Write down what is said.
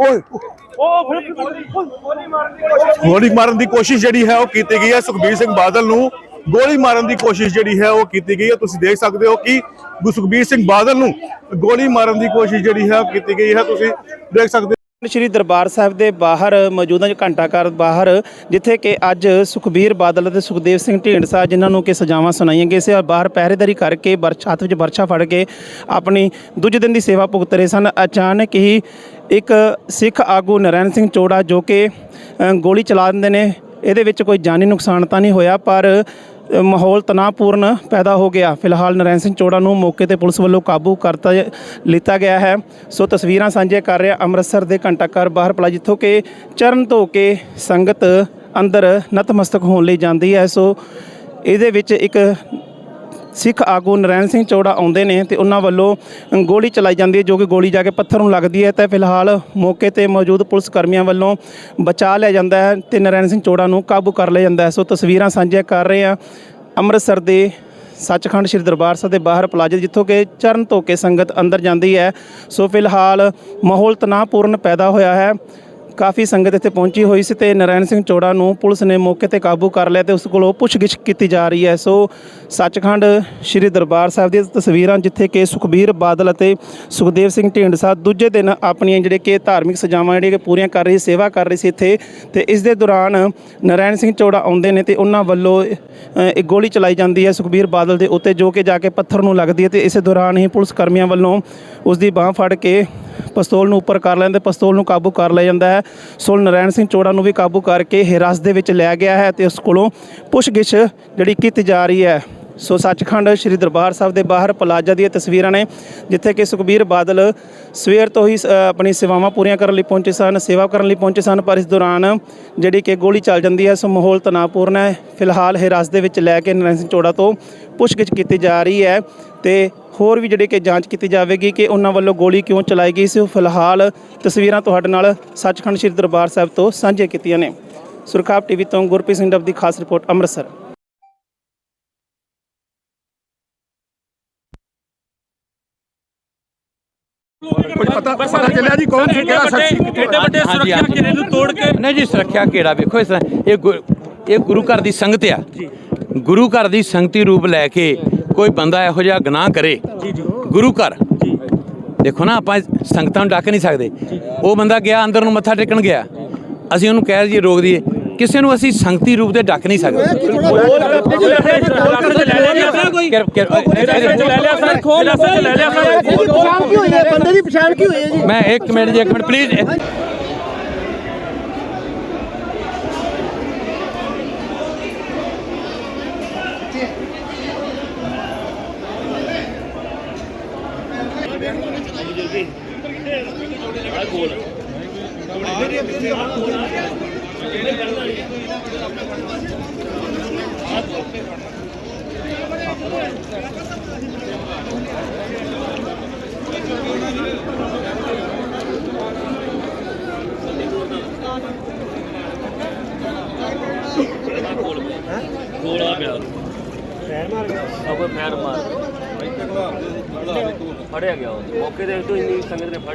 ਓਏ। ਗੋਲੀ ਮਾਰਨ ਦੀ ਕੋਸ਼ਿਸ਼ ਜਿਹੜੀ ਹੈ ਉਹ ਕੀਤੀ ਗਈ ਹੈ ਸੁਖਬੀਰ ਸਿੰਘ ਬਾਦਲ ਨੂੰ। ਗੋਲੀ ਮਾਰਨ ਦੀ ਕੋਸ਼ਿਸ਼ ਜਿਹੜੀ ਹੈ ਉਹ ਕੀਤੀ ਗਈ ਹੈ। ਤੁਸੀਂ ਦੇਖ ਸਕਦੇ ਹੋ ਕਿ ਸੁਖਬੀਰ ਸਿੰਘ ਬਾਦਲ ਨੂੰ ਗੋਲੀ ਮਾਰਨ ਦੀ ਕੋਸ਼ਿਸ਼ ਜਿਹੜੀ ਹੈ ਉਹ ਕੀਤੀ ਗਈ ਹੈ। ਤੁਸੀਂ ਦੇਖ ਸਕਦੇ ਹੋ ਸ਼੍ਰੀ ਦਰਬਾਰ ਸਾਹਿਬ ਦੇ ਬਾਹਰ ਮੌਜੂਦਾ ਘੰਟਾਘਰ ਬਾਹਰ, ਜਿੱਥੇ ਕਿ ਅੱਜ ਸੁਖਬੀਰ ਬਾਦਲ ਅਤੇ ਸੁਖਦੇਵ ਸਿੰਘ ਢੀਂਡਸਾ, ਜਿਨ੍ਹਾਂ ਨੂੰ ਕਿ ਸਜ਼ਾਵਾਂ ਸੁਣਾਈਆਂ ਗਈਆਂ ਸੀ, ਔਰ ਬਾਹਰ ਪਹਿਰੇਦਾਰੀ ਕਰਕੇ ਬਰਛਾਤ ਵਿੱਚ ਵਰਛਾ ਫੜ ਕੇ ਆਪਣੀ ਦੂਜੇ ਦਿਨ ਦੀ ਸੇਵਾ ਭੁਗਤ ਰਹੇ ਸਨ। ਅਚਾਨਕ ਹੀ ਇੱਕ ਸਿੱਖ ਆਗੂ ਨਰੈਣ ਸਿੰਘ ਚੋੜਾ, ਜੋ ਕਿ ਗੋਲੀ ਚਲਾ ਦਿੰਦੇ ਨੇ ਇਹਦੇ ਵਿੱਚ ਕੋਈ ਜਾਨੀ ਨੁਕਸਾਨ ਤਾਂ ਨਹੀਂ ਹੋਇਆ, ਪਰ ਮਾਹੌਲ ਤਣਾਅਪੂਰਨ ਪੈਦਾ ਹੋ ਗਿਆ। ਫਿਲਹਾਲ ਨਰੈਣ ਸਿੰਘ ਚੋੜਾ ਨੂੰ ਮੌਕੇ ਤੇ ਪੁਲਿਸ ਵੱਲੋਂ ਕਾਬੂ ਕਰਤਾ ਲਿੱਤਾ ਗਿਆ ਹੈ। ਸੋ ਤਸਵੀਰਾਂ ਸਾਂਝੀਆਂ ਕਰ ਰਿਹਾ ਅੰਮ੍ਰਿਤਸਰ ਦੇ ਘੰਟਾ ਘਰ ਬਾਹਰ ਪਲਾ, ਜਿੱਥੋਂ ਕਿ ਚਰਨ ਧੋ ਕੇ ਸੰਗਤ ਅੰਦਰ ਨਤਮਸਤਕ ਹੋਣ ਲਈ ਜਾਂਦੀ ਹੈ। ਸੋ ਇਹਦੇ ਵਿੱਚ ਇੱਕ ਸਿੱਖ ਆਗੂ ਨਰੈਣ ਸਿੰਘ ਚੌੜਾ ਆਉਂਦੇ ਨੇ ਤੇ ਉਹਨਾਂ ਵੱਲੋਂ ਗੋਲੀ ਚਲਾਈ ਜਾਂਦੀ ਹੈ, ਜੋ ਕਿ ਗੋਲੀ ਜਾ ਕੇ ਪੱਥਰ ਨੂੰ ਲੱਗਦੀ ਹੈ। ਤੇ ਫਿਲਹਾਲ ਮੌਕੇ ਤੇ ਮੌਜੂਦ ਪੁਲਿਸ ਕਰਮੀਆਂ ਵੱਲੋਂ ਬਚਾ ਲਿਆ ਜਾਂਦਾ ਹੈ ਤੇ ਨਰੈਣ ਸਿੰਘ ਚੌੜਾ ਨੂੰ ਕਾਬੂ ਕਰ ਲਿਆ ਜਾਂਦਾ ਹੈ। ਸੋ ਤਸਵੀਰਾਂ ਸਾਂਝੀਆਂ ਕਰ ਰਹੇ ਹਾਂ ਅੰਮ੍ਰਿਤਸਰ ਦੇ ਸੱਚਖੰਡ ਸ੍ਰੀ ਦਰਬਾਰ ਸਾਹਿਬ ਦੇ ਬਾਹਰ ਪਲਾਜ਼ਾ ਜਿੱਥੋਂ ਕਿ ਚਰਨ ਧੋ ਕੇ ਸੰਗਤ ਅੰਦਰ ਜਾਂਦੀ ਹੈ। ਸੋ ਫਿਲਹਾਲ ਮਾਹੌਲ ਤਣਾਅਪੂਰਨ ਪੈਦਾ ਹੋਇਆ ਹੈ। ਕਾਫੀ ਸੰਗਤ ਇੱਥੇ ਪਹੁੰਚੀ ਹੋਈ ਸੀ ਤੇ ਨਰੈਣ ਸਿੰਘ ਚੋੜਾ ਨੂੰ ਪੁਲਿਸ ਨੇ ਮੌਕੇ ਤੇ ਕਾਬੂ ਕਰ ਲਿਆ ਤੇ ਉਸ ਕੋਲੋਂ ਪੁੱਛਗਿੱਛ ਕੀਤੀ ਜਾ ਰਹੀ ਹੈ। ਸੋ ਸੱਚਖੰਡ ਸ੍ਰੀ ਦਰਬਾਰ ਸਾਹਿਬ ਦੀਆਂ ਤਸਵੀਰਾਂ ਜਿੱਥੇ ਕਿ ਸੁਖਬੀਰ ਬਾਦਲ ਅਤੇ ਸੁਖਦੇਵ ਸਿੰਘ ਢੀਂਡਸਾ ਦੂਜੇ ਦਿਨ ਆਪਣੀਆਂ ਜਿਹੜੇ ਕਿ ਧਾਰਮਿਕ ਸਜ਼ਾਵਾਂ ਜਿਹੜੀਆਂ ਕਿ ਪੂਰੀਆਂ ਕਰ ਰਹੀ, ਸੇਵਾ ਕਰ ਰਹੀ ਸੀ ਇੱਥੇ ਤੇ ਇਸ ਦੇ ਦੌਰਾਨ ਨਰਾਇਣ ਸਿੰਘ ਚੋੜਾ ਆਉਂਦੇ ਨੇ ਤੇ ਉਹਨਾਂ ਵੱਲੋਂ ਇੱਕ ਗੋਲੀ ਚਲਾਈ ਜਾਂਦੀ ਹੈ ਸੁਖਬੀਰ ਬਾਦਲ ਦੇ ਉੱਤੇ ਜੋ ਕਿ ਜਾ ਕੇ ਪੱਥਰ ਨੂੰ ਲੱਗਦੀ ਹੈ ਤੇ ਇਸੇ ਦੌਰਾਨ ਹੀ ਪੁਲਿਸ ਕਰਮੀਆਂ ਵੱਲੋਂ ਉਸ ਦੀ ਬਾਹ ਫੜ ਕੇ ਪਿਸਤੌਲ ਨੂੰ ਉੱਪਰ ਕਰ ਲੈਂਦੇ ਪਿਸਤੌਲ ਨੂੰ ਕਾਬੂ ਕਰ ਲਿਆ ਜਾਂਦਾ ਹੈ। ਸੋ ਨਰੈਣ ਸਿੰਘ ਚੋੜਾ ਨੂੰ ਵੀ ਕਾਬੂ ਕਰਕੇ ਹਿਰਾਸਤ ਦੇ ਵਿੱਚ ਲਿਆ ਗਿਆ ਹੈ ਤੇ ਉਸ ਕੋਲੋਂ ਪੁੱਛਗਿੱਛ ਜਿਹੜੀ ਕੀਤੀ ਜਾ ਰਹੀ ਹੈ। ਸੋ ਸੱਚਖੰਡ ਸ੍ਰੀ ਦਰਬਾਰ ਸਾਹਿਬ ਦੇ ਬਾਹਰ ਪਲਾਜ਼ਾ ਦੀਆਂ ਤਸਵੀਰਾਂ ਨੇ ਜਿੱਥੇ ਕਿ ਸੁਖਬੀਰ ਬਾਦਲ ਸਵੇਰ ਤੋਂ ਹੀ ਅ, ਆਪਣੀ ਸੇਵਾਵਾਂ ਪੂਰੀਆਂ ਕਰਨ ਲਈ ਪਹੁੰਚੇ ਸਨ ਸੇਵਾ ਕਰਨ ਲਈ ਪਹੁੰਚੇ ਸਨ ਪਰ ਇਸ ਦੌਰਾਨ ਜਿਹੜੀ ਕਿ ਗੋਲੀ ਚੱਲ ਜਾਂਦੀ ਹੈ ਸੋ ਮਾਹੌਲ ਤਣਾਅਪੂਰਨ ਹੈ। ਫਿਲਹਾਲ ਹਿਰਾਸਤ ਦੇ ਵਿੱਚ ਲੈ ਕੇ ਨਰੈਣ ਸਿੰਘ ਚੋੜਾ ਤੋਂ ਪੁੱਛਗਿੱਛ ਕੀਤੀ ਜਾ ਰਹੀ ਹੈ ਤੇ ਹੋਰ ਵੀ ਜਿਹੜੇ ਕਿ ਜਾਂਚ ਕੀਤੀ ਜਾਵੇਗੀ ਕਿ ਉਹਨਾਂ ਵੱਲੋਂ ਗੋਲੀ ਕਿਉਂ ਚਲਾਈ ਗਈ ਸੀ ਉਹ ਫਿਲਹਾਲ ਤਸਵੀਰਾਂ ਤੁਹਾਡੇ ਨਾਲ ਸੱਚਖੰਡ ਸ੍ਰੀ ਦਰਬਾਰ ਸਾਹਿਬ ਤੋਂ ਸਾਂਝੀਆਂ ਕੀਤੀਆਂ ਨੇ। ਸੁਰਖਾਬ ਟੀਵੀ ਤੋਂ ਗੁਰਪ੍ਰੀਤ ਸਿੰਘ ਡੱਬ ਦੀ ਖਾਸ ਰਿਪੋਰਟ ਅੰਮ੍ਰਿਤਸਰ। ਕੁਝ ਪਤਾ ਪਤਾ ਚੱਲਿਆ ਜੀ ਕੌਣ ਸੀ ਕਿਹੜਾ ਸ਼ਖਸ ਐਡੇ ਵੱਡੇ ਸੁਰੱਖਿਆ ਘੇਰੇ ਨੂੰ ਤੋੜ ਕੇ? ਨਹੀਂ ਜੀ ਸੁਰੱਖਿਆ ਕਿਹੜਾ ਵੇਖੋ ਇਸ ਤਰ੍ਹਾਂ ਇਹ ਇਹ ਗੁਰੂ ਘਰ ਦੀ ਸੰਗਤ ਆ। ਗੁਰੂ ਘਰ ਦੀ ਸੰਗਤੀ ਰੂਪ ਲੈ ਕੇ ਕੋਈ ਬੰਦਾ ਇਹੋ ਜਿਹਾ ਗੁਨਾਹ ਕਰੇ ਗੁਰੂ ਘਰ। ਦੇਖੋ ਨਾ ਆਪਾਂ ਸੰਗਤਾਂ ਨੂੰ ਡੱਕ ਨਹੀਂ ਸਕਦੇ। ਉਹ ਬੰਦਾ ਗਿਆ ਅੰਦਰ ਨੂੰ ਮੱਥਾ ਟੇਕਣ ਗਿਆ। ਅਸੀਂ ਉਹਨੂੰ ਕਹਿ ਜੀ ਰੋਕ ਦਈਏ। ਕਿਸੇ ਨੂੰ ਅਸੀਂ ਸੰਗਤੀ ਰੂਪ ਦੇ ਡੱਕ ਨਹੀਂ ਸਕਦੇ। ਮੈਂ ਇੱਕ ਮਿੰਟ ਜੀ ਇੱਕ ਮਿੰਟ ਪਲੀਜ਼ ਗੋਲਾ ਪਿਆ ਫੈਰ ਮਾਰ ਗਿਆ। ਫੈਰ ਮਾਰ। ਫੜਿਆ ਗਿਆ ਉਹ। ਮੌਕੇ ਦੇ ਤੋਂ ਇੰਨੀ ਸੰਗਤ ਨੇ ਫੜ